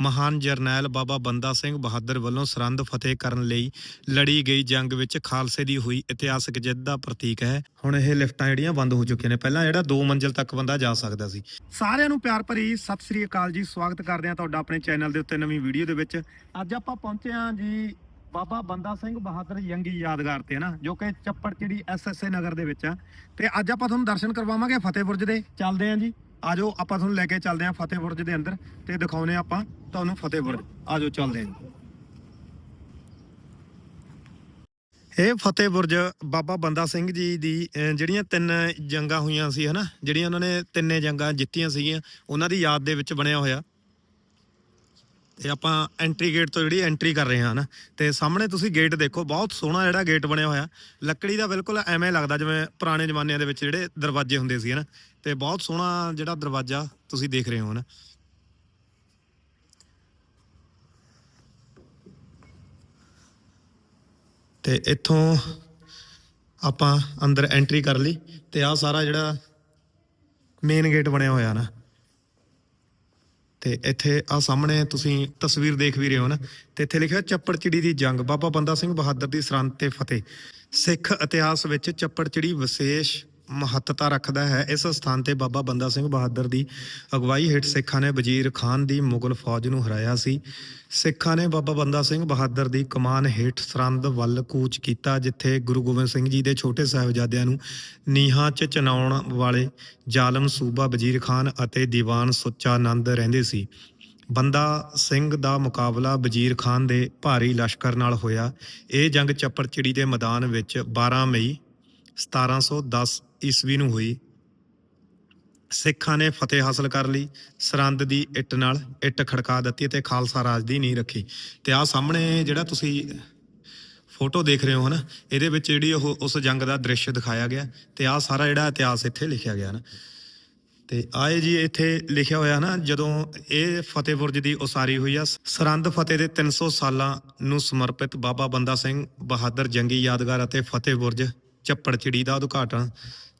ਮਹਾਨ ਜਰਨੈਲ ਬਾਬਾ ਬੰਦਾ ਸਿੰਘ ਬਹਾਦਰ ਵੱਲੋਂ ਸਰਹੰਦ ਫਤਿਹ ਕਰਨ ਲਈ ਲੜੀ ਗਈ ਜੰਗ ਵਿੱਚ ਖਾਲਸੇ ਦੀ ਹੋਈ ਇਤਿਹਾਸਕ ਜਿੱਤ ਦਾ ਪ੍ਰਤੀਕ ਹੈ। ਹੁਣ ਇਹ ਲਿਫਟਾਂ ਜਿਹੜੀਆਂ ਬੰਦ ਹੋ ਚੁੱਕੀਆਂ ਨੇ। ਪਹਿਲਾਂ ਜਿਹੜਾ 2 ਮੰਜ਼ਿਲ ਤੱਕ ਬੰਦਾ ਜਾ ਸਕਦਾ ਸੀ। ਸਾਰਿਆਂ ਨੂੰ ਪਿਆਰ ਭਰੀ ਸਤਿ ਸ੍ਰੀ ਅਕਾਲ ਜੀ। ਸਵਾਗਤ ਕਰਦੇ ਹਾਂ ਤੁਹਾਡਾ ਆਪਣੇ ਚੈਨਲ ਦੇ ਉੱਤੇ ਨਵੀਂ ਵੀਡੀਓ ਦੇ ਵਿੱਚ। ਅੱਜ ਆਪਾਂ ਪਹੁੰਚੇ ਹਾਂ ਜੀ ਬਾਬਾ ਬੰਦਾ ਸਿੰਘ ਬਹਾਦਰ ਜੰਗੀ ਯਾਦਗਾਰ ਤੇ ਨਾ? ਜੋ ਕਿ ਚੱਪੜਚਿੜੀ ਐਸਐਸਏ ਨਗਰ ਦੇ ਵਿੱਚ ਆ। ਤੇ ਅੱਜ ਆਪਾਂ ਤੁਹਾਨੂੰ ਦਰਸ਼ਨ ਕਰਵਾਵਾਂਗੇ ਫਤਿਹਪੁਰਜ ਦੇ। ਚੱਲਦੇ ਹਾਂ ਜੀ। ਆਜੋ, ਆਪਾਂ ਤੁਹਾਨੂੰ ਲੈ ਕੇ ਚੱਲਦੇ ਹਾਂ ਫਤਿਹ ਬੁਰਜ ਦੇ ਅੰਦਰ ਤੇ ਦਿਖਾਉਨੇ ਆਪਾਂ ਤੁਹਾਨੂੰ ਫਤਿਹ ਬੁਰਜ ਆਜੋ, ਚੱਲਦੇ ਹਾਂ। ਇਹ ਫਤਿਹ ਬੁਰਜ ਬਾਬਾ ਬੰਦਾ ਸਿੰਘ ਜੀ ਦੀ ਜਿਹੜੀਆਂ ਤਿੰਨ ਜੰਗਾਂ ਹੋਈਆਂ ਸੀ, ਹਨਾ? ਜਿਹੜੀਆਂ ਉਹਨਾਂ ਨੇ ਤਿੰਨੇ ਜੰਗਾਂ ਜਿੱਤੀਆਂ ਸੀਗੀਆਂ, ਉਹਨਾਂ ਦੀ ਯਾਦ ਦੇ ਵਿੱਚ ਬਣਿਆ ਹੋਇਆ। ਤੇ ਆਪਾਂ ਐਂਟਰੀ ਗੇਟ ਤੋਂ ਜਿਹੜੀ ਐਂਟਰੀ ਕਰ ਰਹੇ ਹਾਂ, ਹਨਾ? ਤੇ ਸਾਹਮਣੇ ਤੁਸੀਂ ਗੇਟ ਦੇਖੋ, ਬਹੁਤ ਸੋਹਣਾ ਜਿਹੜਾ ਗੇਟ ਬਣਿਆ ਹੋਇਆ। ਲੱਕੜੀ ਦਾ ਬਿਲਕੁਲ ਐਵੇਂ ਲੱਗਦਾ ਜਿਵੇਂ ਪੁਰਾਣੇ ਜ਼ਮਾਨਿਆਂ ਦੇ ਵਿੱਚ ਜਿਹੜੇ ਦਰਵਾਜ਼ੇ ਹੁੰਦੇ ਸੀ, ਹਨਾ? ਤੇ ਬਹੁਤ ਸੋਹਣਾ ਜਿਹੜਾ ਦਰਵਾਜ਼ਾ ਤੁਸੀਂ ਦੇਖ ਰਹੇ ਹੋ ਨਾ। ਤੇ ਇੱਥੋਂ ਆਪਾਂ ਅੰਦਰ ਐਂਟਰੀ ਕਰ ਲਈ ਤੇ ਆਹ ਸਾਰਾ ਜਿਹੜਾ ਮੇਨ ਗੇਟ ਬਣਿਆ ਹੋਇਆ ਨਾ। ਤੇ ਇੱਥੇ ਆ ਸਾਹਮਣੇ ਤੁਸੀਂ ਤਸਵੀਰ ਦੇਖ ਵੀ ਰਹੇ ਹੋ ਨਾ। ਤੇ ਇੱਥੇ ਲਿਖਿਆ ਚੱਪੜਚਿੜੀ ਦੀ ਜੰਗ, ਬਾਬਾ ਬੰਦਾ ਸਿੰਘ ਬਹਾਦਰ ਦੀ ਸਰਹੰਦ ਤੇ ਫਤਿਹ। ਸਿੱਖ ਇਤਿਹਾਸ ਵਿੱਚ ਚੱਪੜਚਿੜੀ ਵਿਸ਼ੇਸ਼ ਮਹੱਤਤਾ ਰੱਖਦਾ ਹੈ। ਇਸ ਸਥਾਨ ਤੇ ਬਾਬਾ ਬੰਦਾ ਸਿੰਘ ਬਹਾਦਰ ਦੀ ਅਗਵਾਈ ਹੇਠ ਸਿੱਖਾਂ ਨੇ ਵਜ਼ੀਰ ਖਾਨ ਦੀ ਮੁਗਲ ਫੌਜ ਨੂੰ ਹਰਾਇਆ ਸੀ। ਸਿੱਖਾਂ ਨੇ ਬਾਬਾ ਬੰਦਾ ਸਿੰਘ ਬਹਾਦਰ ਦੀ ਕਮਾਨ ਹੇਠ ਸਰਹੰਦ ਵੱਲ ਕੂਚ ਕੀਤਾ, ਜਿੱਥੇ ਗੁਰੂ ਗੋਬਿੰਦ ਸਿੰਘ ਜੀ ਦੇ ਛੋਟੇ ਸਾਹਿਬਜ਼ਾਦਿਆਂ ਨੂੰ ਨੀਹਾਂ 'ਚ ਚਨਾਉਣ ਵਾਲੇ ਜ਼ਾਲਮ ਸੂਬਾ ਵਜ਼ੀਰ ਖਾਨ ਅਤੇ ਦੀਵਾਨ ਸੁੱਚਾ ਆਨੰਦ ਰਹਿੰਦੇ ਸੀ। ਬੰਦਾ ਸਿੰਘ ਦਾ ਮੁਕਾਬਲਾ ਵਜ਼ੀਰ ਖਾਨ ਦੇ ਭਾਰੀ ਲਸ਼ਕਰ ਨਾਲ ਹੋਇਆ। ਇਹ ਜੰਗ ਚੱਪੜਚਿੜੀ ਦੇ ਮੈਦਾਨ ਵਿੱਚ 12 ਮਈ 1710 ਈਸਵੀ ਨੂੰ ਹੋਈ। ਸਿੱਖਾਂ ਨੇ ਫਤਿਹ ਹਾਸਲ ਕਰ ਲਈ। ਸਰੰਦ ਦੀ ਇੱਟ ਨਾਲ ਇੱਟ ਖੜਕਾ ਦਿੱਤੀ ਤੇ ਖਾਲਸਾ ਰਾਜ ਦੀ ਨੀਂਹ ਰੱਖੀ। ਤੇ ਆਹ ਸਾਹਮਣੇ ਜਿਹੜਾ ਤੁਸੀਂ ਫੋਟੋ ਦੇਖ ਰਹੇ ਹੋ ਹਨਾ, ਇਹਦੇ ਵਿੱਚ ਜਿਹੜੀ ਉਹ ਉਸ ਜੰਗ ਦਾ ਦ੍ਰਿਸ਼ ਦਿਖਾਇਆ ਗਿਆ। ਤੇ ਆਹ ਸਾਰਾ ਜਿਹੜਾ ਇਤਿਹਾਸ ਇੱਥੇ ਲਿਖਿਆ ਗਿਆ ਹਨਾ। ਤੇ ਆਏ ਜੀ ਇੱਥੇ ਲਿਖਿਆ ਹੋਇਆ ਨਾ ਜਦੋਂ ਇਹ ਫਤਿਹ ਬੁਰਜ ਦੀ ਉਸਾਰੀ ਹੋਈ ਆ ਸਰੰਦ ਫਤਿਹ ਦੇ 300 ਸਾਲਾਂ ਨੂੰ ਸਮਰਪਿਤ ਬਾਬਾ ਬੰਦਾ ਸਿੰਘ ਬਹਾਦਰ ਜੰਗੀ ਯਾਦਗਾਰ ਅਤੇ ਫਤਿਹ ਬੁਰਜ ਚੱਪੜਚਿੜੀ ਦਾ ਉਦਘਾਟਨ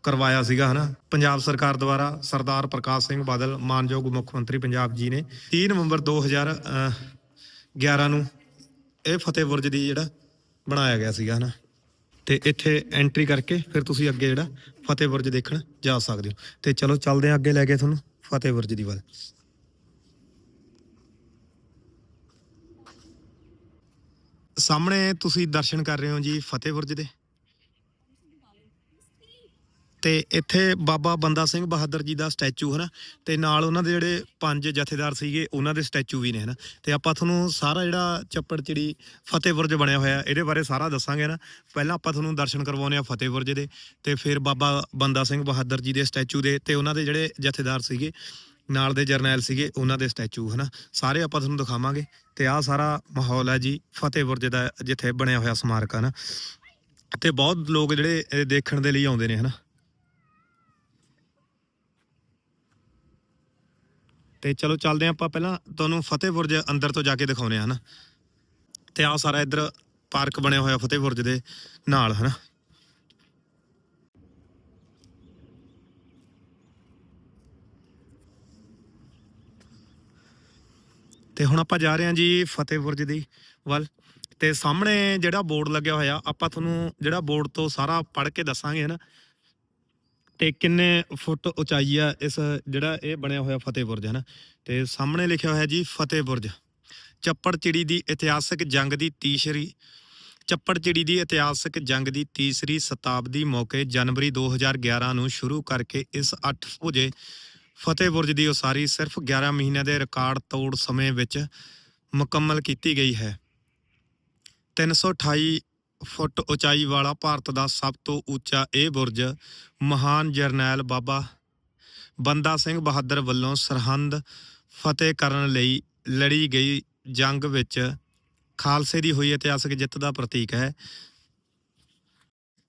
ਕਰਵਾਇਆ ਸੀਗਾ, ਹਨਾ? ਪੰਜਾਬ ਸਰਕਾਰ ਦੁਆਰਾ ਸਰਦਾਰ ਪ੍ਰਕਾਸ਼ ਸਿੰਘ ਬਾਦਲ, ਮਾਨਯੋਗ ਮੁੱਖ ਮੰਤਰੀ ਪੰਜਾਬ ਜੀ ਨੇ 30 ਨਵੰਬਰ 2011 ਨੂੰ ਇਹ ਫਤਿਹ ਬੁਰਜ ਦੀ ਜਿਹੜਾ ਬਣਾਇਆ ਗਿਆ ਸੀਗਾ, ਹਨਾ? ਤੇ ਇੱਥੇ ਐਂਟਰੀ ਕਰਕੇ ਫਿਰ ਤੁਸੀਂ ਅੱਗੇ ਜਿਹੜਾ ਫਤਿਹ ਬੁਰਜ ਦੇਖਣ ਜਾ ਸਕਦੇ ਹੋ। ਤੇ ਚਲੋ ਚੱਲਦੇ ਹਾਂ ਅੱਗੇ ਲੈ ਕੇ ਤੁਹਾਨੂੰ ਫਤਿਹ ਬੁਰਜ ਦੀ ਵੱਲ। ਸਾਹਮਣੇ ਤੁਸੀਂ ਦਰਸ਼ਨ ਕਰ ਰਹੇ ਹੋ ਜੀ ਫਤਿਹ ਬੁਰਜ ਦੇ। ਤੇ ਇੱਥੇ ਬਾਬਾ ਬੰਦਾ ਸਿੰਘ ਬਹਾਦਰ ਜੀ ਦਾ ਸਟੈਚੂ ਹੈ ਨਾ ਤੇ ਨਾਲ ਉਹਨਾਂ ਦੇ ਜਿਹੜੇ ਪੰਜ ਜਥੇਦਾਰ ਸੀਗੇ, ਉਹਨਾਂ ਦੇ ਸਟੈਚੂ ਵੀ ਨੇ ਹਨਾ। ਤੇ ਆਪਾਂ ਤੁਹਾਨੂੰ ਸਾਰਾ ਜਿਹੜਾ ਚੱਪੜ ਚਿੜੀ ਫਤਿਹ ਬੁਰਜ ਬਣਿਆ ਹੋਇਆ, ਇਹਦੇ ਬਾਰੇ ਸਾਰਾ ਦੱਸਾਂਗੇ ਨਾ ਪਹਿਲਾਂ ਆਪਾਂ ਤੁਹਾਨੂੰ ਦਰਸ਼ਨ ਕਰਵਾਉਨੇ ਆ ਫਤਿਹ ਬੁਰਜ ਦੇ, ਤੇ ਫਿਰ ਬਾਬਾ ਬੰਦਾ ਸਿੰਘ ਬਹਾਦਰ ਜੀ ਦੇ ਸਟੈਚੂ ਦੇ, ਤੇ ਉਹਨਾਂ ਦੇ ਜਿਹੜੇ ਜਥੇਦਾਰ ਸੀਗੇ, ਨਾਲ ਦੇ ਜਰਨੈਲ ਸੀਗੇ, ਉਹਨਾਂ ਦੇ ਸਟੈਚੂ ਹਨਾ। ਸਾਰੇ ਆਪਾਂ ਤੁਹਾਨੂੰ ਦਿਖਾਵਾਂਗੇ, ਤੇ ਆਹ ਸਾਰਾ ਮਾਹੌਲ ਹੈ ਜੀ, ਫਤਿਹ ਬੁਰਜ ਦਾ ਜਿੱਥੇ ਬਣਿਆ ਹੋਇਆ ਸਮਾਰਕ ਹੈ ਨਾ ਤੇ ਬਹੁਤ ਲੋਕ ਜਿਹੜੇ ਇਹ ਦੇਖਣ ਦੇ ਲਈ ਆਉਂਦੇ ਨੇ ਹਨਾ। ਤੇ ਚਲੋ ਚੱਲਦੇ ਹਾਂ ਆਪਾਂ ਪਹਿਲਾਂ ਤੁਹਾਨੂੰ ਫਤਿਹ ਬੁਰਜ ਅੰਦਰ ਤੋਂ ਜਾ ਕੇ ਦਿਖਾਉਨੇ ਆ ਹਨਾ? ਤੇ ਆਹ ਸਾਰਾ ਇੱਧਰ ਪਾਰਕ ਬਣਿਆ ਹੋਇਆ ਫਤਿਹ ਬੁਰਜ ਦੇ ਨਾਲ, ਹਨਾ? ਤੇ ਹੁਣ ਆਪਾਂ ਜਾ ਰਹੇ ਹਾਂ ਜੀ ਫਤਿਹ ਬੁਰਜ ਦੀ ਵੱਲ। ਤੇ ਸਾਹਮਣੇ ਜਿਹੜਾ ਬੋਰਡ ਲੱਗਿਆ ਹੋਇਆ, ਆਪਾਂ ਤੁਹਾਨੂੰ ਜਿਹੜਾ ਬੋਰਡ ਤੋਂ ਸਾਰਾ ਪੜ੍ਹ ਕੇ ਦੱਸਾਂਗੇ, ਹਨਾ? ਤੇ ਕਿੰਨੇ ਫੁੱਟ ਉਚਾਈ ਆ ਇਸ ਜਿਹੜਾ ਇਹ ਬਣਿਆ ਹੋਇਆ ਫਤਿਹ ਬੁਰਜ ਹੈ ਨਾ ਤੇ ਸਾਹਮਣੇ ਲਿਖਿਆ ਹੋਇਆ ਜੀ ਫਤਿਹ ਬੁਰਜ। ਚੱਪੜਚਿੜੀ ਦੀ ਇਤਿਹਾਸਕ ਜੰਗ ਦੀ ਤੀਸਰੀ ਚੱਪੜ ਚਿੜੀ ਦੀ ਇਤਿਹਾਸਕ ਜੰਗ ਦੀ ਤੀਸਰੀ ਸ਼ਤਾਬਦੀ ਮੌਕੇ ਜਨਵਰੀ 2011 ਨੂੰ ਸ਼ੁਰੂ ਕਰਕੇ ਇਸ 8 ਭੁਜੇ ਫਤਿਹ ਬੁਰਜ ਦੀ ਉਸਾਰੀ ਸਿਰਫ 11 ਮਹੀਨਿਆਂ ਦੇ ਰਿਕਾਰਡ ਤੋੜ ਸਮੇਂ ਵਿੱਚ ਮੁਕੰਮਲ ਕੀਤੀ ਗਈ ਹੈ। 328 ਫੁੱਟ ਉਚਾਈ ਵਾਲਾ ਭਾਰਤ ਦਾ ਸਭ ਤੋਂ ਉੱਚਾ ਇਹ ਬੁਰਜ ਮਹਾਨ ਜਰਨੈਲ ਬਾਬਾ ਬੰਦਾ ਸਿੰਘ ਬਹਾਦਰ ਵੱਲੋਂ ਸਰਹੰਦ ਫਤਿਹ ਕਰਨ ਲਈ ਲੜੀ ਗਈ ਜੰਗ ਵਿੱਚ ਖਾਲਸੇ ਦੀ ਹੋਈ ਇਤਿਹਾਸਕ ਜਿੱਤ ਦਾ ਪ੍ਰਤੀਕ ਹੈ।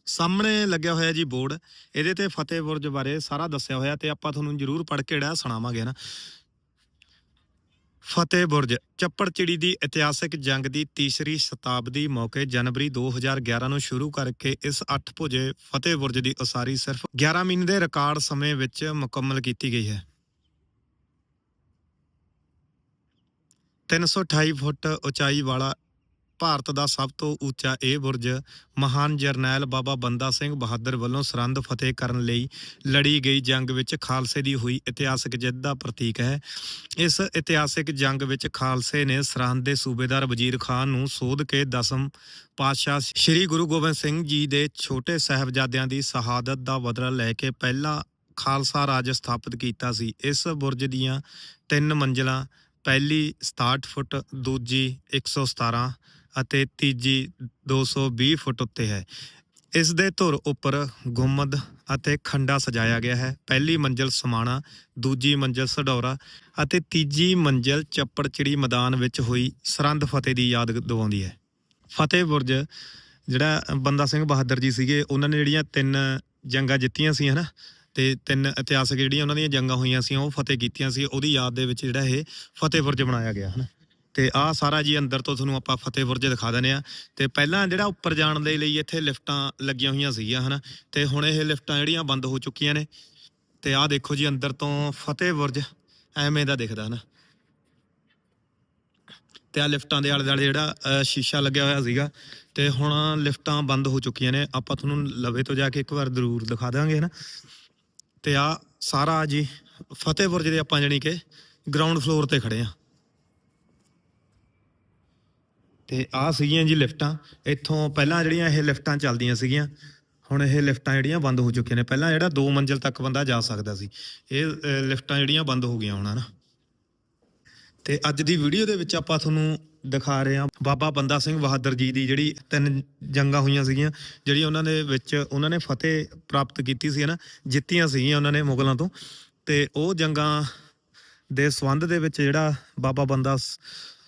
ਸਾਹਮਣੇ ਲੱਗਿਆ ਹੋਇਆ ਜੀ ਬੋਰਡ, ਇਹਦੇ ਤੇ ਫਤਿਹ ਬੁਰਜ ਬਾਰੇ ਸਾਰਾ ਦੱਸਿਆ ਹੋਇਆ ਤੇ ਆਪਾਂ ਤੁਹਾਨੂੰ ਜ਼ਰੂਰ ਪੜ੍ਹ ਕੇ ਜਿਹੜਾ ਸੁਣਾਵਾਂਗੇ ਨਾ। ਫਤਿਹ ਬੁਰਜ ਚੱਪੜਚਿੜੀ ਦੀ ਇਤਿਹਾਸਿਕ ਜੰਗ ਦੀ ਤੀਸਰੀ ਸ਼ਤਾਬਦੀ ਮੌਕੇ ਜਨਵਰੀ 2011 ਨੂੰ ਸ਼ੁਰੂ ਕਰਕੇ ਇਸ 8 ਭੁਜੇ ਫਤਿਹ ਬੁਰਜ ਦੀ ਉਸਾਰੀ ਸਿਰਫ 11 ਮਹੀਨੇ ਦੇ ਰਿਕਾਰਡ ਸਮੇਂ ਵਿੱਚ ਮੁਕੰਮਲ ਕੀਤੀ ਗਈ ਹੈ। 328 ਫੁੱਟ ਉਚਾਈ ਵਾਲਾ ਭਾਰਤ ਦਾ ਸਭ ਤੋਂ ਉੱਚਾ ਇਹ ਬੁਰਜ ਮਹਾਨ ਜਰਨੈਲ ਬਾਬਾ ਬੰਦਾ ਸਿੰਘ ਬਹਾਦਰ ਵੱਲੋਂ ਸਰਹੰਦ ਫਤਿਹ ਕਰਨ ਲਈ ਲੜੀ ਗਈ ਜੰਗ ਵਿੱਚ ਖਾਲਸੇ ਦੀ ਹੋਈ ਇਤਿਹਾਸਕ ਜਿੱਤ ਦਾ ਪ੍ਰਤੀਕ ਹੈ। ਇਸ ਇਤਿਹਾਸਕ ਜੰਗ ਵਿੱਚ ਖਾਲਸੇ ਨੇ ਸਰਹੰਦ ਦੇ ਸੂਬੇਦਾਰ ਵਜ਼ੀਰ ਖਾਨ ਨੂੰ ਸੋਧ ਕੇ ਦਸਮ ਪਾਤਸ਼ਾਹ ਸ੍ਰੀ ਗੁਰੂ ਗੋਬਿੰਦ ਸਿੰਘ ਜੀ ਦੇ ਛੋਟੇ ਸਾਹਿਬਜ਼ਾਦਿਆਂ ਦੀ ਸ਼ਹਾਦਤ ਦਾ ਬਦਲਾ ਲੈ ਕੇ ਪਹਿਲਾ ਖਾਲਸਾ ਰਾਜ ਸਥਾਪਿਤ ਕੀਤਾ ਸੀ। ਇਸ ਬੁਰਜ ਦੀਆਂ ਤਿੰਨ ਮੰਜ਼ਲਾਂ, ਪਹਿਲੀ 67 ਫੁੱਟ, ਦੂਜੀ 117 ਅਤੇ ਤੀਜੀ 220 ਫੁੱਟ ਉੱਤੇ ਹੈ। ਇਸ ਦੇ ਧੁਰ ਉੱਪਰ ਗੁੰਮਦ ਅਤੇ ਖੰਡਾ ਸਜਾਇਆ ਗਿਆ ਹੈ। ਪਹਿਲੀ ਮੰਜ਼ਲ ਸਮਾਣਾ, ਦੂਜੀ ਮੰਜ਼ਲ ਸਡੌਰਾ ਅਤੇ ਤੀਜੀ ਮੰਜ਼ਲ ਚੱਪੜਚਿੜੀ ਮੈਦਾਨ ਵਿੱਚ ਹੋਈ ਸਰੰਦ ਫਤਿਹ ਦੀ ਯਾਦ ਦਿਵਾਉਂਦੀ ਹੈ। ਫਤਿਹ ਬੁਰਜ, ਜਿਹੜਾ ਬੰਦਾ ਸਿੰਘ ਬਹਾਦਰ ਜੀ ਸੀਗੇ, ਉਹਨਾਂ ਨੇ ਜਿਹੜੀਆਂ ਤਿੰਨ ਜੰਗਾਂ ਜਿੱਤੀਆਂ ਸੀ, ਹਨਾ? ਤੇ ਤਿੰਨ ਇਤਿਹਾਸਕ ਜਿਹੜੀਆਂ ਉਹਨਾਂ ਦੀਆਂ ਜੰਗਾਂ ਹੋਈਆਂ ਸੀ, ਉਹ ਫਤਿਹ ਕੀਤੀਆਂ ਸੀ। ਉਹਦੀ ਯਾਦ ਦੇ ਵਿੱਚ ਜਿਹੜਾ ਇਹ ਫਤਿਹ ਬੁਰਜ ਬਣਾਇਆ ਗਿਆ, ਹਨਾ? ਤੇ ਆਹ ਸਾਰਾ ਜੀ ਅੰਦਰ ਤੋਂ ਤੁਹਾਨੂੰ ਆਪਾਂ ਫਤਿਹ ਬੁਰਜ ਦਿਖਾ ਦਿੰਦੇ ਆ ਤੇ ਪਹਿਲਾਂ ਜਿਹੜਾ ਉੱਪਰ ਜਾਣ ਦੇ ਲਈ ਇੱਥੇ ਲਿਫਟਾਂ ਲੱਗੀਆਂ ਹੋਈਆਂ ਸੀਗੀਆਂ, ਹਨਾ? ਤੇ ਹੁਣ ਇਹ ਲਿਫਟਾਂ ਜਿਹੜੀਆਂ ਬੰਦ ਹੋ ਚੁੱਕੀਆਂ ਨੇ। ਤੇ ਆਹ ਦੇਖੋ ਜੀ ਅੰਦਰ ਤੋਂ ਫਤਿਹ ਬੁਰਜ ਐਵੇਂ ਦਾ ਦਿਖਦਾ, ਹਨਾ? ਤੇ ਆ ਲਿਫਟਾਂ ਦੇ ਆਲੇ ਦੁਆਲੇ ਜਿਹੜਾ ਸ਼ੀਸ਼ਾ ਲੱਗਿਆ ਹੋਇਆ ਸੀਗਾ। ਤੇ ਹੁਣ ਲਿਫਟਾਂ ਬੰਦ ਹੋ ਚੁੱਕੀਆਂ ਨੇ। ਆਪਾਂ ਤੁਹਾਨੂੰ ਲਵੇ ਤੋਂ ਜਾ ਕੇ ਇੱਕ ਵਾਰ ਜ਼ਰੂਰ ਦਿਖਾ ਦਾਂਗੇ, ਹਨਾ? ਤੇ ਆ ਸਾਰਾ ਜੀ ਫਤਿਹ ਬੁਰਜ ਦੇ ਆਪਾਂ ਜਾਣੀ ਕਿ ਗਰਾਊਂਡ ਫਲੋਰ ਤੇ ਖੜੇ ਆ ਤੇ ਆਹ ਸੀਗੀਆਂ ਜੀ ਲਿਫਟਾਂ। ਇੱਥੋਂ ਪਹਿਲਾਂ ਜਿਹੜੀਆਂ ਇਹ ਲਿਫਟਾਂ ਚੱਲਦੀਆਂ ਸੀਗੀਆਂ, ਹੁਣ ਇਹ ਲਿਫਟਾਂ ਜਿਹੜੀਆਂ ਬੰਦ ਹੋ ਚੁੱਕੀਆਂ ਨੇ। ਪਹਿਲਾਂ ਜਿਹੜਾ 2 ਮੰਜ਼ਿਲ ਤੱਕ ਬੰਦਾ ਜਾ ਸਕਦਾ ਸੀ, ਇਹ ਲਿਫਟਾਂ ਜਿਹੜੀਆਂ ਬੰਦ ਹੋ ਗਈਆਂ ਹੁਣ ਹਨਾ ਤੇ ਅੱਜ ਦੀ ਵੀਡੀਓ ਦੇ ਵਿੱਚ ਆਪਾਂ ਤੁਹਾਨੂੰ ਦਿਖਾ ਰਹੇ ਹਾਂ ਬਾਬਾ ਬੰਦਾ ਸਿੰਘ ਬਹਾਦਰ ਜੀ ਦੀ ਜਿਹੜੀ ਤਿੰਨ ਜੰਗਾਂ ਹੋਈਆਂ ਸੀਗੀਆਂ, ਜਿਹੜੀ ਉਹਨਾਂ ਦੇ ਵਿੱਚ ਉਹਨਾਂ ਨੇ ਫਤਿਹ ਪ੍ਰਾਪਤ ਕੀਤੀ ਸੀ ਹਨਾ ਜਿੱਤੀਆਂ ਸੀਗੀਆਂ ਉਹਨਾਂ ਨੇ ਮੁਗਲਾਂ ਤੋਂ। ਤੇ ਉਹ ਜੰਗਾਂ ਦੇ ਸੰਬੰਧ ਦੇ ਵਿੱਚ ਜਿਹੜਾ ਬਾਬਾ ਬੰਦਾ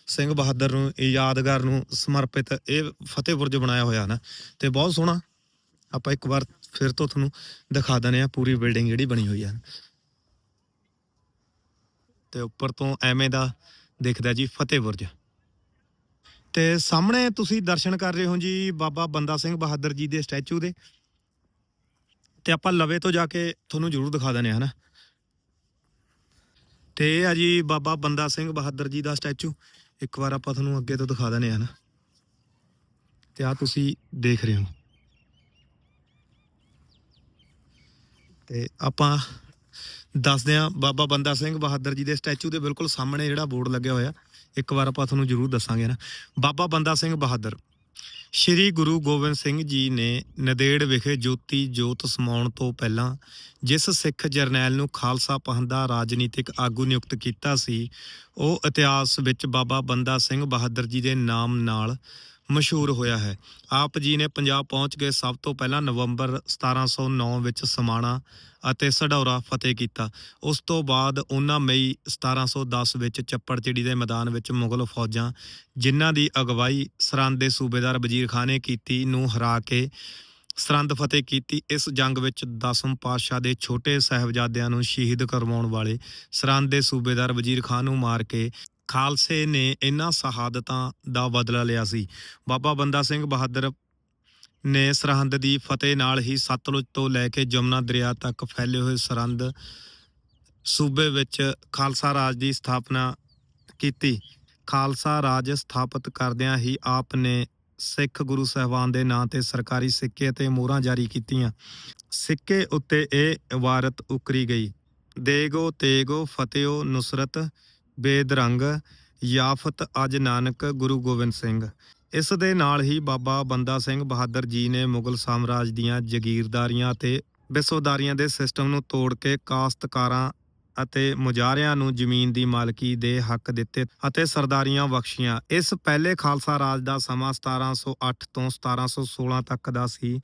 ਸਿੰਘ ਬਹਾਦਰ ਨੂੰ, ਇਹ ਯਾਦਗਾਰ ਨੂੰ ਸਮਰਪਿਤ, ਇਹ ਫਤਿਹ ਬੁਰਜ ਬਣਾਇਆ ਹੋਇਆ ਨਾ, ਤੇ ਬਹੁਤ ਸੋਹਣਾ। ਆਪਾਂ ਇੱਕ ਵਾਰ ਫਿਰ ਤੋਂ ਤੁਹਾਨੂੰ ਦਿਖਾ ਦਨੇ ਆ ਪੂਰੀ ਬਿਲਡਿੰਗ ਜਿਹੜੀ ਬਣੀ ਹੋਈ ਆ। ਤੇ ਉੱਪਰ ਤੋਂ ਐਵੇਂ ਦਾ ਦਿਖਦਾ ਜੀ ਫਤਿਹ ਬੁਰਜ। ਤੇ ਸਾਹਮਣੇ ਤੁਸੀਂ ਦਰਸ਼ਨ ਕਰ ਰਹੇ ਹੋ ਜੀ ਬਾਬਾ ਬੰਦਾ ਸਿੰਘ ਬਹਾਦਰ ਜੀ ਦੇ ਸਟੈਚੂ ਦੇ। ਤੇ ਆਪਾਂ ਲਵੇ ਤੋਂ ਜਾ ਕੇ ਤੁਹਾਨੂੰ ਜ਼ਰੂਰ ਦਿਖਾ ਦਨੇ ਆ ਹਨਾ। ਤੇ ਇਹ ਆ ਜੀ ਬਾਬਾ ਬੰਦਾ ਸਿੰਘ ਬਹਾਦਰ ਜੀ ਦਾ ਸਟੈਚੂ। ਇੱਕ ਵਾਰ ਆਪਾਂ ਤੁਹਾਨੂੰ ਅੱਗੇ ਤੋਂ ਦਿਖਾ ਦਨੇ ਆ ਨਾ ਤੇ ਆ ਤੁਸੀਂ ਦੇਖ ਰਹੇ ਹੋ। ਤੇ ਆਪਾਂ ਦੱਸਦੇ ਆ ਬਾਬਾ ਬੰਦਾ ਸਿੰਘ ਬਹਾਦਰ ਜੀ ਦੇ ਸਟੈਚੂ ਦੇ ਬਿਲਕੁਲ ਸਾਹਮਣੇ ਜਿਹੜਾ ਬੋਰਡ ਲੱਗਿਆ ਹੋਇਆ, ਇੱਕ ਵਾਰ ਆਪਾਂ ਤੁਹਾਨੂੰ ਜ਼ਰੂਰ ਦੱਸਾਂਗੇ ਨਾ ਬਾਬਾ ਬੰਦਾ ਸਿੰਘ ਬਹਾਦਰ ਸ਼੍ਰੀ ਗੁਰੂ ਗੋਬਿੰਦ ਸਿੰਘ ਜੀ ਨੇ ਨਦੇੜ ਵਿਖੇ ਜੋਤੀ ਜੋਤ ਸਮਾਉਣ ਤੋਂ ਪਹਿਲਾਂ ਜਿਸ ਸਿੱਖ ਜਰਨੈਲ ਨੂੰ ਖਾਲਸਾ ਪੰਥ ਦਾ ਰਾਜਨੀਤਿਕ ਆਗੂ ਨਿਯੁਕਤ ਕੀਤਾ ਸੀ, ਉਹ ਇਤਿਹਾਸ ਵਿੱਚ ਬਾਬਾ ਬੰਦਾ ਸਿੰਘ ਬਹਾਦਰ ਜੀ ਦੇ ਨਾਮ ਨਾਲ ਮਸ਼ਹੂਰ ਹੋਇਆ ਹੈ। ਆਪ ਜੀ ਨੇ ਪੰਜਾਬ ਪਹੁੰਚ ਕੇ ਸਭ ਤੋਂ ਪਹਿਲਾਂ ਨਵੰਬਰ 1709 ਵਿੱਚ ਸਮਾਣਾ ਅਤੇ ਸਢੌਰਾ ਫਤਿਹ ਕੀਤਾ। ਉਸ ਤੋਂ ਬਾਅਦ ਉਹਨਾਂ ਮਈ 1710 ਵਿੱਚ ਚੱਪੜਚਿੜੀ ਦੇ ਮੈਦਾਨ ਵਿੱਚ ਮੁਗਲ ਫੌਜਾਂ, ਜਿਨ੍ਹਾਂ ਦੀ ਅਗਵਾਈ ਸਰਹੰਦ ਦੇ ਸੂਬੇਦਾਰ ਵਜ਼ੀਰ ਖਾਨ ਨੇ ਕੀਤੀ, ਨੂੰ ਹਰਾ ਕੇ ਸਰਹੰਦ ਫਤਿਹ ਕੀਤੀ। ਇਸ ਜੰਗ ਵਿੱਚ ਦਸਮ ਪਾਤਸ਼ਾਹ ਦੇ ਛੋਟੇ ਸਾਹਿਬਜ਼ਾਦਿਆਂ ਨੂੰ ਸ਼ਹੀਦ ਕਰਵਾਉਣ ਵਾਲੇ ਸਰਹੰਦ ਦੇ ਸੂਬੇਦਾਰ ਵਜ਼ੀਰ ਖਾਨ ਨੂੰ ਮਾਰ ਕੇ ਖਾਲਸੇ ਨੇ ਇਹਨਾਂ ਸ਼ਹਾਦਤਾਂ ਦਾ ਬਦਲਾ ਲਿਆ ਸੀ। ਬਾਬਾ ਬੰਦਾ ਸਿੰਘ ਬਹਾਦਰ ਨੇ ਸਰਹੰਦ ਦੀ ਫਤਿਹ ਨਾਲ ਹੀ ਸਤਲੁਜ ਤੋਂ ਲੈ ਕੇ ਜਮਨਾ ਦਰਿਆ ਤੱਕ ਫੈਲੇ ਹੋਏ ਸਰਹੰਦ ਸੂਬੇ ਵਿੱਚ ਖਾਲਸਾ ਰਾਜ ਦੀ ਸਥਾਪਨਾ ਕੀਤੀ। ਖਾਲਸਾ ਰਾਜ ਸਥਾਪਿਤ ਕਰਦਿਆਂ ਹੀ ਆਪ ਨੇ ਸਿੱਖ ਗੁਰੂ ਸਾਹਿਬਾਨ ਦੇ ਨਾਂ ਤੇ ਸਰਕਾਰੀ ਸਿੱਕੇ 'ਤੇ ਮੋਹਰਾਂ ਜਾਰੀ ਕੀਤੀਆਂ। ਸਿੱਕੇ ਉੱਤੇ ਇਹ ਇਬਾਰਤ ਉਕਰੀ ਗਈ। ਦੇਗੋ ਤੇਗੋ ਫਤਿਹੋ ਨੁਸਰਤ ਬੇਦਰੰਗ ਯਾਫਤ ਅਜ ਨਾਨਕ ਗੁਰੂ ਗੋਬਿੰਦ ਸਿੰਘ। ਇਸ ਦੇ ਨਾਲ ਹੀ ਬਾਬਾ ਬੰਦਾ ਸਿੰਘ ਬਹਾਦਰ ਜੀ ਨੇ ਮੁਗਲ ਸਾਮਰਾਜ ਦੀਆਂ ਜ਼ਗੀਰਦਾਰੀਆਂ ਅਤੇ ਵਿਸਵਦਾਰੀਆਂ ਦੇ ਸਿਸਟਮ ਨੂੰ ਤੋੜ ਕੇ ਕਾਸ਼ਤਕਾਰਾਂ ਅਤੇ ਮੁਜਾਰਿਆਂ ਨੂੰ ਜ਼ਮੀਨ ਦੀ ਮਾਲਕੀ ਦੇ ਹੱਕ ਦਿੱਤੇ ਅਤੇ ਸਰਦਾਰੀਆਂ ਬਖਸ਼ੀਆਂ। ਇਸ ਪਹਿਲੇ ਖਾਲਸਾ ਰਾਜ ਦਾ ਸਮਾਂ 1708 ਤੋਂ 1716 ਤੱਕ ਦਾ ਸੀ।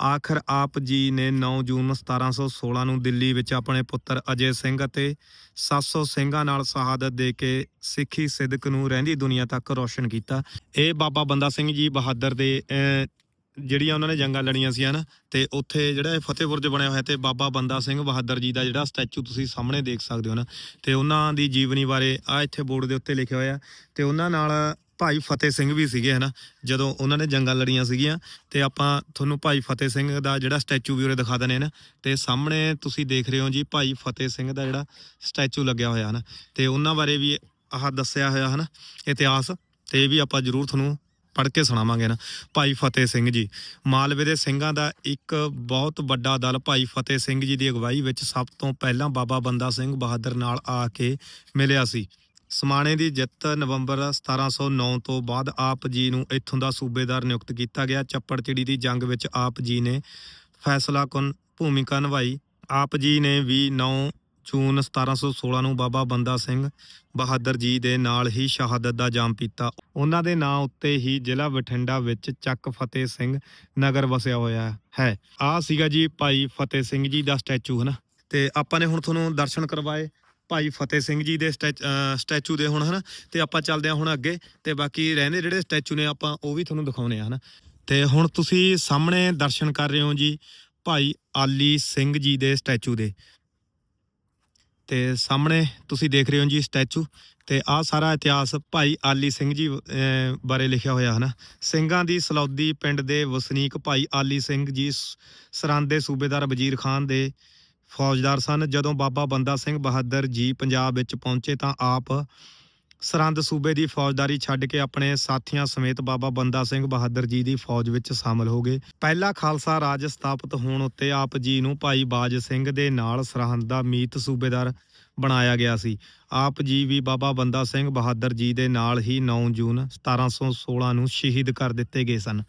ਆਖਰ ਆਪ ਜੀ ਨੇ 9 ਜੂਨ 1716 ਨੂੰ ਦਿੱਲੀ ਵਿੱਚ ਆਪਣੇ ਪੁੱਤਰ ਅਜੇ ਸਿੰਘ ਅਤੇ 700 ਸਿੰਘਾਂ ਨਾਲ ਸ਼ਹਾਦਤ ਦੇ ਕੇ ਸਿੱਖੀ ਸਿਦਕ ਨੂੰ ਰਹਿੰਦੀ ਦੁਨੀਆ ਤੱਕ ਰੋਸ਼ਨ ਕੀਤਾ। ਇਹ ਬਾਬਾ ਬੰਦਾ ਸਿੰਘ ਜੀ ਬਹਾਦਰ ਦੇ ਅਹ, ਜਿਹੜੀਆਂ ਉਹਨਾਂ ਨੇ ਜੰਗਾਂ ਲੜੀਆਂ ਸੀ, ਹਨ? ਤੇ ਉੱਥੇ ਜਿਹੜਾ ਇਹ ਫਤਿਹ ਬੁਰਜ ਬਣਿਆ ਹੋਇਆ ਤੇ ਬਾਬਾ ਬੰਦਾ ਸਿੰਘ ਬਹਾਦਰ ਜੀ ਦਾ ਜਿਹੜਾ ਸਟੈਚੂ ਤੁਸੀਂ ਸਾਹਮਣੇ ਦੇਖ ਸਕਦੇ ਹੋ ਨਾ ਤੇ ਉਹਨਾਂ ਦੀ ਜੀਵਨੀ ਬਾਰੇ ਆ ਇੱਥੇ ਬੋਰਡ ਦੇ ਉੱਤੇ ਲਿਖਿਆ ਹੋਇਆ, ਤੇ ਉਹਨਾਂ ਨਾਲ ਭਾਈ ਫਤਿਹ ਸਿੰਘ ਵੀ ਸੀਗੇ, ਹਨਾ? ਜਦੋਂ ਉਹਨਾਂ ਨੇ ਜੰਗਾਂ ਲੜੀਆਂ ਸੀਗੀਆਂ, ਤੇ ਆਪਾਂ ਤੁਹਾਨੂੰ ਭਾਈ ਫਤਿਹ ਸਿੰਘ ਦਾ ਜਿਹੜਾ ਸਟੈਚੂ ਵੀ ਉਰੇ ਦਿਖਾ ਦਨੇ ਨਾ ਤੇ ਸਾਹਮਣੇ ਤੁਸੀਂ ਦੇਖ ਰਹੇ ਹੋ ਜੀ ਭਾਈ ਫਤਿਹ ਸਿੰਘ ਦਾ ਜਿਹੜਾ ਸਟੈਚੂ ਲੱਗਿਆ ਹੋਇਆ, ਹਨਾ? ਤੇ ਉਹਨਾਂ ਬਾਰੇ ਵੀ ਆਹ ਦੱਸਿਆ ਹੋਇਆ, ਹਨਾ? ਇਤਿਹਾਸ, ਤੇ ਇਹ ਵੀ ਆਪਾਂ ਜ਼ਰੂਰ ਤੁਹਾਨੂੰ ਪੜ੍ਹ ਕੇ ਸੁਣਾਵਾਂਗੇ ਨਾ, ਭਾਈ ਫਤਿਹ ਸਿੰਘ ਜੀ। ਮਾਲਵੇ ਦੇ ਸਿੰਘਾਂ ਦਾ ਇੱਕ ਬਹੁਤ ਵੱਡਾ ਦਲ ਭਾਈ ਫਤਿਹ ਸਿੰਘ ਜੀ ਦੀ ਅਗਵਾਈ ਵਿੱਚ ਸਭ ਤੋਂ ਪਹਿਲਾਂ ਬਾਬਾ ਬੰਦਾ ਸਿੰਘ ਬਹਾਦਰ ਨਾਲ ਆ ਕੇ ਮਿਲਿਆ ਸੀ। ਸਮਾਣੇ ਦੀ ਜਿੱਤ ਨਵੰਬਰ 1709 ਤੋਂ ਬਾਅਦ ਆਪ ਜੀ ਨੂੰ ਇੱਥੋਂ ਦਾ ਸੂਬੇਦਾਰ ਨਿਯੁਕਤ ਕੀਤਾ ਗਿਆ। ਚੱਪੜਚਿੜੀ ਦੀ ਜੰਗ ਵਿੱਚ ਆਪ ਜੀ ਨੇ ਫੈਸਲਾਕੁਨ ਭੂਮਿਕਾ ਨਿਭਾਈ। ਆਪ ਜੀ ਨੇ ਵੀ 9 ਜੂਨ 1716 ਨੂੰ ਬਾਬਾ ਬੰਦਾ ਸਿੰਘ ਬਹਾਦਰ ਜੀ ਦੇ ਨਾਲ ਹੀ ਸ਼ਹਾਦਤ ਦਾ ਜਾਮ ਪੀਤਾ। ਉਹਨਾਂ ਦੇ ਨਾਂ ਉੱਤੇ ਹੀ ਜ਼ਿਲ੍ਹਾ ਬਠਿੰਡਾ ਵਿੱਚ ਚੱਕ ਫਤਿਹ ਸਿੰਘ ਨਗਰ ਵਸਿਆ ਹੋਇਆ ਹੈ। ਆ ਸੀਗਾ ਜੀ ਭਾਈ ਫਤਿਹ ਸਿੰਘ ਜੀ ਦਾ ਸਟੈਚੂ, ਹਨਾ? ਤੇ ਆਪਾਂ ਨੇ ਹੁਣ ਤੁਹਾਨੂੰ ਦਰਸ਼ਨ ਕਰਵਾਏ ਭਾਈ ਫਤਿਹ ਸਿੰਘ ਜੀ ਦੇ ਸਟੈਚ- ਸਟੈਚੂ ਦੇ ਹੁਣ, ਹਨਾ? ਤੇ ਆਪਾਂ ਚੱਲਦੇ ਹਾਂ ਹੁਣ ਅੱਗੇ ਤੇ ਬਾਕੀ ਰਹਿੰਦੇ ਜਿਹੜੇ ਸਟੈਚੂ ਨੇ ਆਪਾਂ ਉਹ ਵੀ ਤੁਹਾਨੂੰ ਦਿਖਾਉਨੇ ਆ ਹਨਾ? ਤੇ ਹੁਣ ਤੁਸੀਂ ਸਾਹਮਣੇ ਦਰਸ਼ਨ ਕਰ ਰਹੇ ਹੋ ਜੀ ਭਾਈ ਆਲੀ ਸਿੰਘ ਜੀ ਦੇ ਸਟੈਚੂ ਦੇ। ਤੇ ਸਾਹਮਣੇ ਤੁਸੀਂ ਦੇਖ ਰਹੇ ਹੋ ਜੀ ਸਟੈਚੂ ਤੇ ਆਹ ਸਾਰਾ ਇਤਿਹਾਸ ਭਾਈ ਆਲੀ ਸਿੰਘ ਜੀ ਬਾਰੇ ਲਿਖਿਆ ਹੋਇਆ ਹੈ ਨਾ ਸਿੰਘਾਂ ਦੀ ਸਲੌਦੀ ਪਿੰਡ ਦੇ ਵਸਨੀਕ ਭਾਈ ਆਲੀ ਸਿੰਘ ਜੀ ਸ- ਸੂਬੇਦਾਰ ਵਜ਼ੀਰ ਖਾਨ ਦੇ ਫੌਜਦਾਰ ਸਨ। ਜਦੋਂ ਬਾਬਾ ਬੰਦਾ ਸਿੰਘ ਬਹਾਦਰ ਜੀ ਪੰਜਾਬ ਵਿੱਚ ਪਹੁੰਚੇ ਤਾਂ ਆਪ ਸਰਹੰਦ ਸੂਬੇ ਦੀ ਫੌਜਦਾਰੀ ਛੱਡ ਕੇ ਆਪਣੇ ਸਾਥੀਆਂ ਸਮੇਤ ਬਾਬਾ ਬੰਦਾ ਸਿੰਘ ਬਹਾਦਰ ਜੀ ਦੀ ਫੌਜ ਵਿੱਚ ਸ਼ਾਮਲ ਹੋ ਗਏ। ਪਹਿਲਾ ਖਾਲਸਾ ਰਾਜ ਸਥਾਪਿਤ ਹੋਣ ਉੱਤੇ ਆਪ ਜੀ ਨੂੰ ਭਾਈ ਬਾਜ ਸਿੰਘ ਦੇ ਨਾਲ ਸਰਹੰਦ ਦਾ ਮੀਤ ਸੂਬੇਦਾਰ ਬਣਾਇਆ ਗਿਆ ਸੀ। ਆਪ ਜੀ ਵੀ ਬਾਬਾ ਬੰਦਾ ਸਿੰਘ ਬਹਾਦਰ ਜੀ ਦੇ ਨਾਲ ਹੀ 9 ਜੂਨ 1716 ਨੂੰ ਸ਼ਹੀਦ ਕਰ ਦਿੱਤੇ ਗਏ ਸਨ।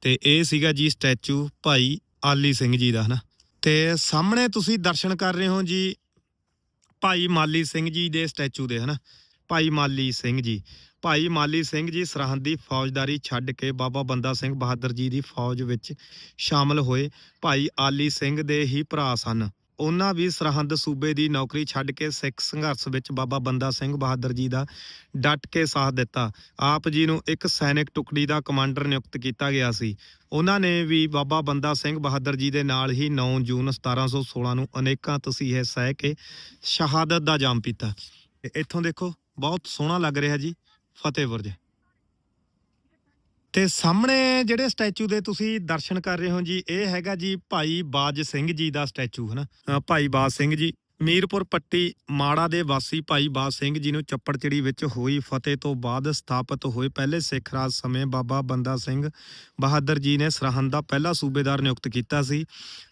ਤੇ ਇਹ ਸੀਗਾ ਜੀ ਸਟੈਚੂ ਭਾਈ ਆਲੀ ਸਿੰਘ ਜੀ ਦਾ, ਹਨਾ? ਤੇ ਸਾਹਮਣੇ ਤੁਸੀਂ ਦਰਸ਼ਨ ਕਰ ਰਹੇ ਹੋ ਜੀ ਭਾਈ ਮਾਲੀ ਸਿੰਘ ਜੀ ਦੇ ਸਟੈਚੂ ਦੇ, ਹਨਾ? ਭਾਈ ਮਾਲੀ ਸਿੰਘ ਜੀ। ਭਾਈ ਮਾਲੀ ਸਿੰਘ ਜੀ ਸਰਹੰਦੀ ਫੌਜਦਾਰੀ ਛੱਡ ਕੇ ਬਾਬਾ ਬੰਦਾ ਸਿੰਘ ਬਹਾਦਰ ਜੀ ਦੀ ਫੌਜ ਵਿੱਚ ਸ਼ਾਮਲ ਹੋਏ। ਭਾਈ ਆਲੀ ਸਿੰਘ ਦੇ ਹੀ ਭਰਾ ਸਨ। ਉਹਨਾਂ ਵੀ ਸਰਹੰਦ ਸੂਬੇ ਦੀ ਨੌਕਰੀ ਛੱਡ ਕੇ ਸਿੱਖ ਸੰਘਰਸ਼ ਵਿੱਚ ਬਾਬਾ ਬੰਦਾ ਸਿੰਘ ਬਹਾਦਰ ਜੀ ਦਾ ਡਟ ਕੇ ਸਾਥ ਦਿੱਤਾ। ਆਪ ਜੀ ਨੂੰ ਇੱਕ ਸੈਨਿਕ ਟੁਕੜੀ ਦਾ ਕਮਾਂਡਰ ਨਿਯੁਕਤ ਕੀਤਾ ਗਿਆ ਸੀ। ਉਹਨਾਂ ਨੇ ਵੀ ਬਾਬਾ ਬੰਦਾ ਸਿੰਘ ਬਹਾਦਰ ਜੀ ਦੇ ਨਾਲ ਹੀ 9 ਜੂਨ 1716 ਨੂੰ ਅਨੇਕਾਂ ਤਸੀਹੇ ਸਹਿ ਕੇ ਸ਼ਹਾਦਤ ਦਾ ਜਾਮ ਪੀਤਾ। ਇੱਥੋਂ ਦੇਖੋ। ਬਹੁਤ ਸੋਹਣਾ ਲੱਗ ਰਿਹਾ ਜੀ ਫਤਿਹ ਬੁਰਜ ਤੇ ਸਾਹਮਣੇ ਜਿਹੜੇ ਸਟੈਚੂ ਦੇ ਤੁਸੀਂ ਦਰਸ਼ਨ ਕਰ ਰਹੇ ਹੋ ਜੀ, ਇਹ ਹੈਗਾ ਜੀ ਭਾਈ ਬਾਜ ਸਿੰਘ ਜੀ ਦਾ ਸਟੈਚੂ, ਹਨਾ? ਭਾਈ ਬਾਜ ਸਿੰਘ ਜੀ, ਮੀਰਪੁਰ ਪੱਟੀ ਮਾੜਾ ਦੇ ਵਾਸੀ ਭਾਈ ਬਾਜ ਸਿੰਘ ਜੀ ਨੂੰ ਚੱਪੜਚਿੜੀ ਵਿੱਚ ਹੋਈ ਫਤਿਹ ਤੋਂ ਬਾਅਦ ਸਥਾਪਿਤ ਹੋਏ ਪਹਿਲੇ ਸਿੱਖ ਰਾਜ ਸਮੇਂ ਬਾਬਾ ਬੰਦਾ ਸਿੰਘ ਬਹਾਦਰ ਜੀ ਨੇ ਸਰਹੰਦ ਦਾ ਪਹਿਲਾ ਸੂਬੇਦਾਰ ਨਿਯੁਕਤ ਕੀਤਾ ਸੀ।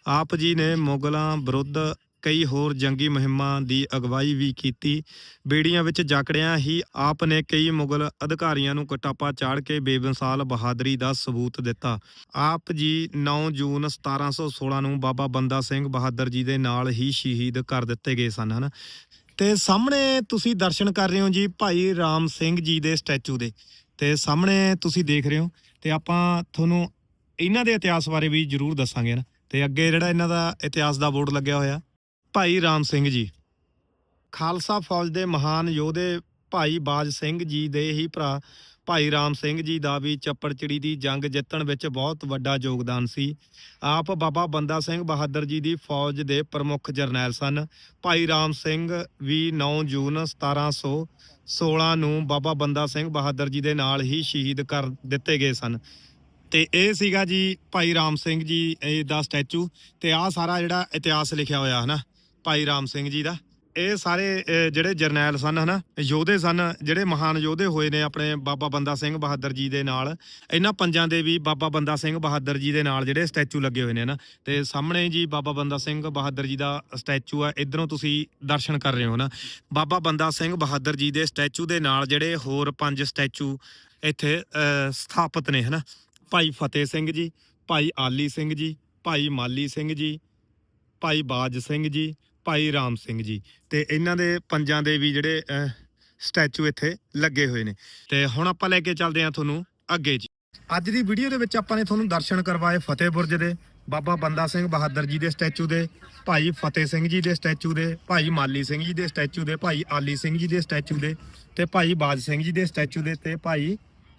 ਆਪ ਜੀ ਨੇ ਮੁਗਲਾਂ ਵਿਰੁੱਧ ਕਈ ਹੋਰ ਜੰਗੀ ਮੁਹਿੰਮਾਂ ਦੀ ਅਗਵਾਈ ਵੀ ਕੀਤੀ। ਬੇੜੀਆਂ ਵਿੱਚ ਜਾਕੜਿਆਂ ਹੀ ਆਪ ਨੇ ਕਈ ਮੁਗਲ ਅਧਿਕਾਰੀਆਂ ਨੂੰ ਕਟਾਪਾ ਚਾੜ ਕੇ ਬੇਮਿਸਾਲ ਬਹਾਦਰੀ ਦਾ ਸਬੂਤ ਦਿੱਤਾ। ਆਪ ਜੀ 9 ਜੂਨ 1716 ਨੂੰ ਬਾਬਾ ਬੰਦਾ ਸਿੰਘ ਬਹਾਦਰ ਜੀ ਦੇ ਨਾਲ ਹੀ ਸ਼ਹੀਦ ਕਰ ਦਿੱਤੇ ਗਏ ਸਨ, ਹਨ? ਤੇ ਸਾਹਮਣੇ ਤੁਸੀਂ ਦਰਸ਼ਨ ਕਰ ਰਹੇ ਹੋ ਜੀ ਭਾਈ ਰਾਮ ਸਿੰਘ ਜੀ ਦੇ ਸਟੈਚੂ ਦੇ। ਤੇ ਸਾਹਮਣੇ ਤੁਸੀਂ ਦੇਖ ਰਹੇ ਹੋ ਤੇ ਆਪਾਂ ਤੁਹਾਨੂੰ ਇਹਨਾਂ ਦੇ ਇਤਿਹਾਸ ਬਾਰੇ ਵੀ ਜ਼ਰੂਰ ਦੱਸਾਂਗੇ ਨਾ ਤੇ ਅੱਗੇ ਜਿਹੜਾ ਇਹਨਾਂ ਦਾ ਇਤਿਹਾਸ ਦਾ ਬੋਰਡ ਲੱਗਿਆ ਹੋਇਆ ਭਾਈ ਰਾਮ ਸਿੰਘ ਜੀ। ਖਾਲਸਾ ਫੌਜ ਦੇ ਮਹਾਨ ਯੋਧੇ ਭਾਈ ਬਾਜ ਸਿੰਘ ਜੀ ਦੇ ਹੀ ਭਰਾ ਭਾਈ ਰਾਮ ਸਿੰਘ ਜੀ ਦਾ ਵੀ ਚੱਪੜਚਿੜੀ ਦੀ ਜੰਗ ਜਿੱਤਣ ਵਿੱਚ ਬਹੁਤ ਵੱਡਾ ਯੋਗਦਾਨ ਸੀ। ਆਪ ਬਾਬਾ ਬੰਦਾ ਸਿੰਘ ਬਹਾਦਰ ਜੀ ਦੀ ਫੌਜ ਦੇ ਪ੍ਰਮੁੱਖ ਜਰਨੈਲ ਸਨ। ਭਾਈ ਰਾਮ ਸਿੰਘ ਵੀ 9 ਜੂਨ 1716 ਨੂੰ ਬਾਬਾ ਬੰਦਾ ਸਿੰਘ ਬਹਾਦਰ ਜੀ ਦੇ ਨਾਲ ਹੀ ਸ਼ਹੀਦ ਕਰ ਦਿੱਤੇ ਗਏ ਸਨ। ਤੇ ਇਹ ਸੀਗਾ ਜੀ ਭਾਈ ਰਾਮ ਸਿੰਘ ਜੀ ਦਾ ਸਟੈਚੂ। ਤੇ ਆਹ ਸਾਰਾ ਜਿਹੜਾ ਇਤਿਹਾਸ ਲਿਖਿਆ ਹੋਇਆ, ਹਨਾ? ਭਾਈ ਰਾਮ ਸਿੰਘ ਜੀ ਦਾ। ਇਹ ਸਾਰੇ ਅਹ, ਜਿਹੜੇ ਜਰਨੈਲ ਸਨ ਹਨਾ ਯੋਧੇ ਸਨ ਜਿਹੜੇ ਮਹਾਨ ਯੋਧੇ ਹੋਏ ਨੇ ਆਪਣੇ ਬਾਬਾ ਬੰਦਾ ਸਿੰਘ ਬਹਾਦਰ ਜੀ ਦੇ ਨਾਲ। ਇਹਨਾਂ ਪੰਜਾਂ ਦੇ ਵੀ ਬਾਬਾ ਬੰਦਾ ਸਿੰਘ ਬਹਾਦਰ ਜੀ ਦੇ ਨਾਲ ਜਿਹੜੇ ਸਟੈਚੂ ਲੱਗੇ ਹੋਏ ਨੇ ਨਾ ਤੇ ਸਾਹਮਣੇ ਜੀ ਬਾਬਾ ਬੰਦਾ ਸਿੰਘ ਬਹਾਦਰ ਜੀ ਦਾ ਸਟੈਚੂ ਆ ਇਧਰੋਂ ਤੁਸੀਂ ਦਰਸ਼ਨ ਕਰ ਰਹੇ ਹੋ ਨਾ ਬਾਬਾ ਬੰਦਾ ਸਿੰਘ ਬਹਾਦਰ ਜੀ ਦੇ ਸਟੈਚੂ ਦੇ ਨਾਲ ਜਿਹੜੇ ਹੋਰ ਪੰਜ ਸਟੈਚੂ ਇੱਥੇ ਅਹ, ਸਥਾਪਿਤ ਨੇ ਹਨਾ। ਭਾਈ ਫਤਿਹ ਸਿੰਘ ਜੀ ਭਾਈ ਆਲੀ ਸਿੰਘ ਜੀ ਭਾਈ ਮਾਲੀ ਸਿੰਘ ਜੀ ਭਾਈ ਬਾਜ ਸਿੰਘ ਜੀ ਭਾਈ ਰਾਮ ਸਿੰਘ ਜੀ ਤੇ ਇਹਨਾਂ ਦੇ ਪੰਜਾਂ ਦੇ ਵੀ ਜਿਹੜੇ ਸਟੈਚੂ ਇੱਥੇ ਲੱਗੇ ਹੋਏ ਨੇ। ਤੇ ਹੁਣ ਆਪਾਂ ਲੈ ਕੇ ਚੱਲਦੇ ਹਾਂ ਤੁਹਾਨੂੰ ਅੱਗੇ ਜੀ। ਅੱਜ ਦੀ ਵੀਡੀਓ ਦੇ ਵਿੱਚ ਆਪਾਂ ਨੇ ਤੁਹਾਨੂੰ ਦਰਸ਼ਨ ਕਰਵਾਏ ਫਤਿਹ ਬੁਰਜ ਦੇ, ਬਾਬਾ ਬੰਦਾ ਸਿੰਘ ਬਹਾਦਰ ਜੀ ਦੇ ਸਟੈਚੂ ਦੇ, ਭਾਈ ਫਤਿਹ ਸਿੰਘ ਜੀ ਦੇ ਸਟੈਚੂ ਦੇ, ਭਾਈ ਮਾਲੀ ਸਿੰਘ ਜੀ ਦੇ ਸਟੈਚੂ ਦੇ, ਭਾਈ ਆਲੀ ਸਿੰਘ ਜੀ ਦੇ ਸਟੈਚੂ ਦੇ ਤੇ ਭਾਈ ਬਾਜ ਸਿੰਘ ਜੀ ਦੇ ਸਟੈਚੂ ਦੇ ਤੇ ਭਾਈ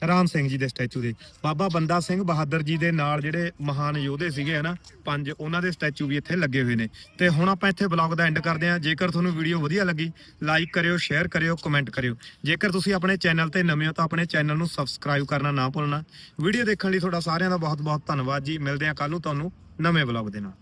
ਰਾਮ ਸਿੰਘ ਜੀ ਦੇ ਸਟੈਚੂ ਦੇ। ਬਾਬਾ ਬੰਦਾ ਸਿੰਘ ਬਹਾਦਰ ਜੀ ਦੇ ਨਾਲ ਜਿਹੜੇ ਮਹਾਨ ਯੋਧੇ ਸੀਗੇ, ਹਨਾ, ਪੰਜ, ਉਹਨਾਂ ਦੇ ਸਟੈਚੂ ਵੀ ਇੱਥੇ ਲੱਗੇ ਹੋਏ ਨੇ। ਤੇ ਹੁਣ ਆਪਾਂ ਇੱਥੇ ਬਲੌਗ ਦਾ ਐਂਡ ਕਰਦੇ ਹਾਂ। ਜੇਕਰ ਤੁਹਾਨੂੰ ਵੀਡੀਓ ਵਧੀਆ ਲੱਗੀ ਲਾਈਕ ਕਰਿਓ ਸ਼ੇਅਰ ਕਰਿਓ ਕਮੈਂਟ ਕਰਿਓ। ਜੇਕਰ ਤੁਸੀਂ ਆਪਣੇ ਚੈਨਲ ਤੇ ਨਵੇਂ ਹੋ ਤਾਂ ਆਪਣੇ ਚੈਨਲ ਨੂੰ ਸਬਸਕ੍ਰਾਈਬ ਕਰਨਾ ਨਾ ਭੁੱਲਣਾ। ਵੀਡੀਓ ਦੇਖਣ ਲਈ ਤੁਹਾਡਾ ਸਾਰਿਆਂ ਦਾ ਬਹੁਤ ਬਹੁਤ ਧੰਨਵਾਦ ਜੀ। ਮਿਲਦੇ ਹਾਂ ਕੱਲ ਨੂੰ ਤੁਹਾਨੂੰ ਨਵੇਂ ਬਲੌਗ ਦੇ ਨਾਲ।